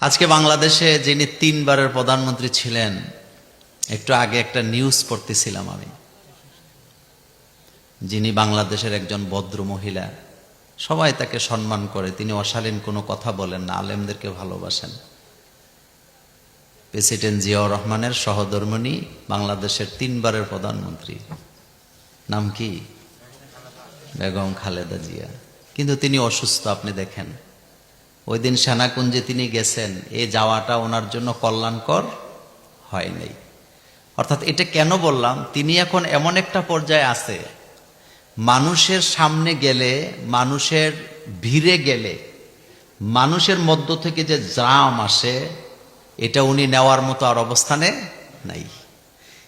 আজকে বাংলাদেশে যিনি তিনবারের প্রধানমন্ত্রী ছিলেন, একটু আগে একটা নিউজ পড়তেছিলাম আমি। যিনি বাংলাদেশের একজন ভদ্র মহিলা, সবাই তাকে সম্মান করে, তিনি অশালীন কোনো কথা বলেন না, আলেমদেরকে ভালোবাসেন। প্রেসিডেন্ট জিয়াউর রহমানের সহধর্মণী বাংলাদেশের তিনবারের প্রধানমন্ত্রী। নাম কি? বেগম খালেদা জিয়া। কিন্তু তিনি অসুস্থ, আপনি দেখেন। ওই দিন সেনাকুঞ্জে তিনি গেছেন। এই যাওয়াটা ওনার জন্য কল্যাণকর হয় নাই। অর্থাৎ এটা কেন বললাম? তিনি এখন এমন একটা পর্যায়ে আছে। মানুষের সামনে গেলে, মানুষের ভিড়ে গেলে, মানুষের মধ্য থেকে যে জাম আসে, এটা উনি নেওয়ার মতো আর অবস্থানে নাই।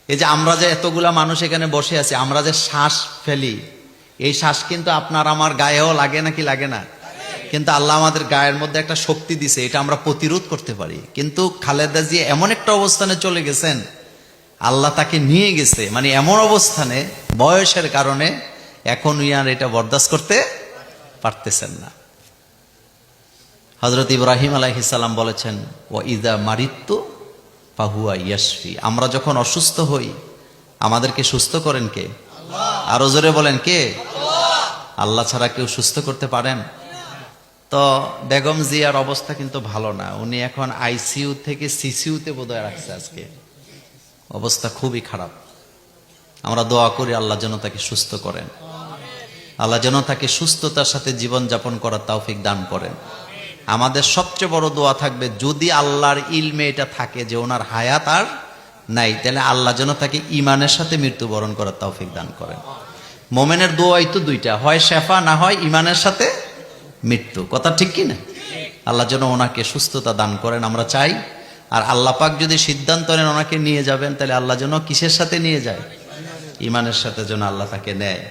এই যে আমরা যে এতগুলা মানুষ এখানে বসে আছি, আমরা যে শ্বাস ফেলি, এই শ্বাস কিন্তু আপনার আমার গায়েও লাগে নাকি লাগে না? কিন্তু আল্লাহ আমাদের গায়ের মধ্যে একটা শক্তি দিছে, এটা আমরা প্রতিরোধ করতে পারি। কিন্তু খালেদা জি এমন একটা অবস্থানে চলে গেছেন, আল্লাহ তাকে নিয়ে গেছে মানে এমন অবস্থানে, বয়সের কারণে এখন ইয়ার এটা বরদাস্ত করতে পারতেছেন না। হজরত ইব্রাহিম আলাইহিসাল্লাম বলেছেন ও ইদা মারিত্তু পাহুয়া ইয়াসফি আমরা যখন অসুস্থ হই, আমাদেরকে সুস্থ করেন কে? আরও জোরে বলেন কে? আল্লাহ ছাড়া কেউ সুস্থ করতে পারেন? তো বেগম জিয়ার অবস্থা কিন্তু ভালো না। উনি এখন আইসিইউ থেকে সিসিউতে বোধহয় রাখছে আজকে। অবস্থা খুবই খারাপ। আমরা দোয়া করি আল্লাহ যেন তাকে সুস্থ করেন। আল্লাহ যেন তাকে সুস্থতার সাথে জীবন যাপন করার তৌফিক দান করেন। আমাদের সবচেয়ে বড় দোয়া থাকবে, যদি আল্লাহর ইলমে এটা থাকে যে ওনার হায়াত আর নাই, তাহলে আল্লাহ যেন তাকে ইমানের সাথে মৃত্যুবরণ করার তৌফিক দান করেন। মোমেনের দোয়াই তো দুইটা, হয় শেফা না হয় ইমানের সাথে মৃত্যু। কথা ঠিক কি না? আল্লাহ যেন ওনাকে সুস্থতা দান করেন, আমরা চাই। আর আল্লাহ পাক যদি সিদ্ধান্ত নেন ওনাকে নিয়ে যাবেন, তাহলে আল্লাহ যেন কিসের সাথে নিয়ে যায়? ইমানের সাথে যেন আল্লাহ তাকে নেয়।